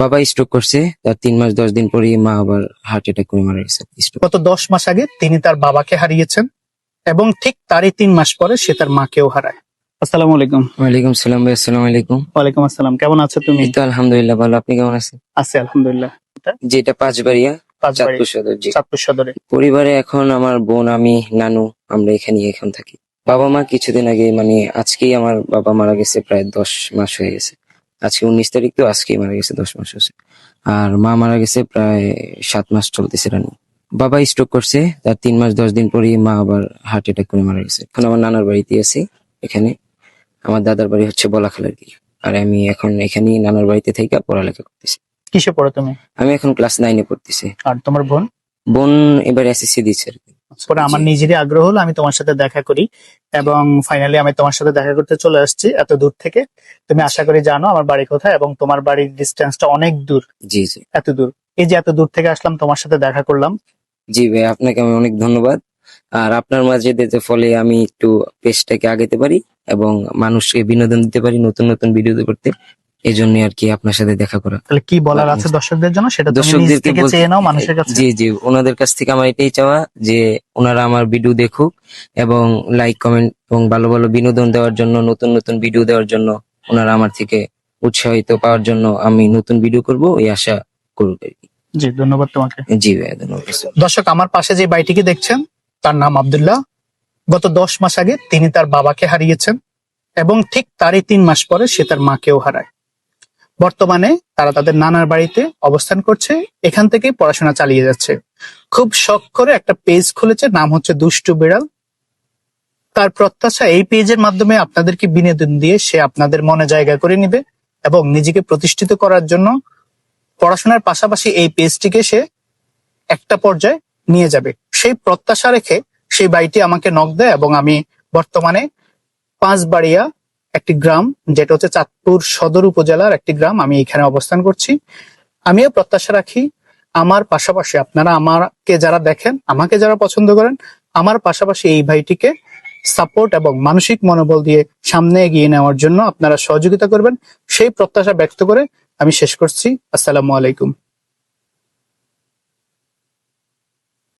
বাবা স্ট্রোক করছে তার তিন মাস দশ দিন পরে মা আবার হার্ট অ্যাটাক করে মারা গেছে। গত দশ মাস আগে তিনি তার বাবাকে হারিয়েছেন এবং ঠিক তারই তিন মাস পরে সে তার মাকেও হারায়। আসসালামু আলাইকুম। ওয়ালাইকুম সালাম ভাই আসসালামু আলাইকুম। ওয়ালাইকুম আসসালাম কেমন আছো তুমি? তো আলহামদুলিল্লাহ ভালো। আপনি কেমন আছেন? আছি আলহামদুলিল্লাহ। যেটা পাঁচবাড়িয়া চাঁদপুর সদর জি। চাঁদপুর সদরে। পরিবারে এখন আমার বোন আমি নানু আমরা এখানে এখন থাকি। বাবা মা কিছুদিন আগে মানে আজকেই আমার বাবা মারা গেছে প্রায় দশ মাস হয়ে গেছে। আজকে উনিশ তারিখ তো আজকেই মারা গেছে দশ মাস হয়েছে। আর মা মারা গেছে প্রায় সাত মাস চলতেছে রানি। বাবা স্ট্রোক করছে তার তিন মাস দশ দিন পরেই মা আবার হার্ট অ্যাটাক করে মারা গেছে। এখন আমার নানার বাড়িতে আছি এখানে। আমার দাদার বাড়ি হচ্ছে বলাখালার কি আর আমি এখন এখানেই নানার বাড়িতে থেকে পড়ালেখা করতেছি। কিসে পড়ো তুমি? আমি এখন ক্লাস নাইনে পড়তেছি। আর তোমার বোন? বোন এবার এসএসসি দিচ্ছে আর। পরে আমার নিজেরই আগ্রহ হলো আমি তোমার সাথে দেখা করি এবং ফাইনালি আমি তোমার সাথে দেখা করতে চলে আসছি এত দূর থেকে। তুমি আশা করি জানো আমার বাড়ি কোথায় এবং তোমার বাড়ির ডিস্টেন্সটা অনেক দূর। জি জি। এত দূর। এই যে এত দূর থেকে আসলাম তোমার সাথে দেখা করলাম। জি ভাই আপনাকে আমি অনেক ধন্যবাদ। আর আপনার মাঝে দিতে ফলে আমি একটু পেজটাকে আগাতে পারি এবং মানুষকে বিনোদন দিতে পারি নতুন নতুন ভিডিও করতে। এই জন্য আর কি আপনার সাথে দেখা করা। তাহলে কি বলার আছে দর্শকদের জন্য? সেটা দর্শকদেরকে চেয়ে নাও মানুষের কাছে। জি জি ওনাদের কাছ থেকে আমার এটাই চাওয়া যে ওনারা আমার ভিডিও দেখুক এবং লাইক কমেন্ট এবং ভালো ভালো বিনোদন দেওয়ার জন্য নতুন নতুন ভিডিও দেওয়ার জন্য ওনারা আমার থেকে উৎসাহিত পাওয়ার জন্য আমি নতুন ভিডিও করব এই আশা করুক আর কি। জি ধন্যবাদ তোমাকে। জি ভাই ধন্যবাদ। দর্শক আমার পাশে যে বাইটিকে দেখছেন? তার নাম আব্দুল্লাহ। গত দশ মাস আগে তিনি তার বাবাকে হারিয়েছেন এবং ঠিক তারই তিন মাস পরে সে তার মাকেও হারায়। বর্তমানে তারা তাদের নানার বাড়িতে অবস্থান করছে, এখান থেকেই পড়াশোনা চালিয়ে যাচ্ছে। খুব শখ করে একটা পেজ খুলেছে, নাম হচ্ছে দুষ্টু বিড়াল। তার প্রত্যাশা এই পেজের মাধ্যমে আপনাদেরকে বিনোদন দিয়ে সে আপনাদের মনে জায়গা করে নিবে এবং নিজেকে প্রতিষ্ঠিত করার জন্য পড়াশোনার পাশাপাশি এই পেজটিকে সে একটা পর্যায়ে নিয়ে যাবে। সেই প্রত্যাশা রেখে সেই বাড়িটি আমাকে নক দেয় এবং আমি বর্তমানে পাঁচবাড়িয়া একটি গ্রাম, যেটা হচ্ছে চাঁদপুর সদর উপজেলার একটি গ্রাম, আমি এখানে অবস্থান করছি। আমিও প্রত্যাশা রাখি, আমার পাশাপাশি আপনারা আমাকে যারা দেখেন, আমাকে যারা পছন্দ করেন, আমার পাশাপাশি এই ভাইটিকে সাপোর্ট এবং মানসিক মনোবল দিয়ে সামনে এগিয়ে নেওয়ার জন্য আপনারা সহযোগিতা করবেন। সেই প্রত্যাশা ব্যক্ত করে আমি শেষ করছি। আসসালামু আলাইকুম।